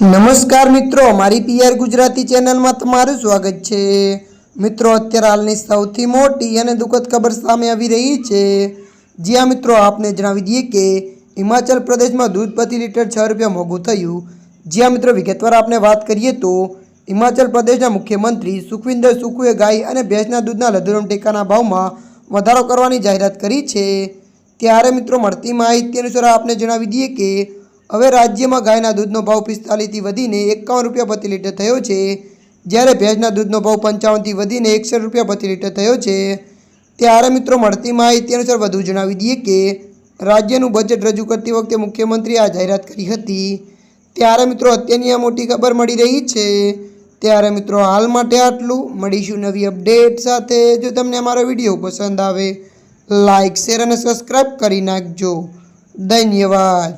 નમસ્કાર મિત્રો, મારી પીઆર ગુજરાતી ચેનલમાં તમારું સ્વાગત છે. મિત્રો, અત્યારે હાલની સૌથી મોટી અને દુઃખદ ખબર સામે આવી રહી છે. જ્યાં મિત્રો, આપને જણાવી દઈએ કે હિમાચલ પ્રદેશમાં દૂધ પ્રતિ લીટર છ રૂપિયા મોંઘું થયું. જ્યાં મિત્રો, વિગતવાર આપણે વાત કરીએ તો હિમાચલ પ્રદેશના મુખ્યમંત્રી સુખવિંદર સુખુએ ગાય અને ભેંસના દૂધના લધુરમ ટેકાના ભાવમાં વધારો કરવાની જાહેરાત કરી છે. ત્યારે મિત્રો, મળતી માહિતી અનુસાર આપને જણાવી દઈએ કે હવે રાજ્યમાં ગાયના દૂધનો ભાવ પિસ્તાલીસથી વધીને એકાવન રૂપિયા પ્રતિ લીટર થયો છે. જ્યારે ભેજના દૂધનો ભાવ પંચાવનથી વધીને એકસઠ રૂપિયા પ્રતિ લીટર થયો છે. ત્યારે મિત્રો મળતી માહિતી અનુસાર વધુ જણાવી દઈએ કે રાજ્યનું બજેટ રજૂ કરતી વખતે મુખ્યમંત્રીએ આ જાહેરાત કરી હતી. ત્યારે મિત્રો અત્યારની આ મોટી ખબર મળી રહી છે. ત્યારે મિત્રો હાલ માટે આટલું. મળીશું નવી અપડેટ સાથે. જો તમને અમારો વીડિયો પસંદ આવે લાઇક શેર અને સબસ્ક્રાઈબ કરી નાખજો. ધન્યવાદ.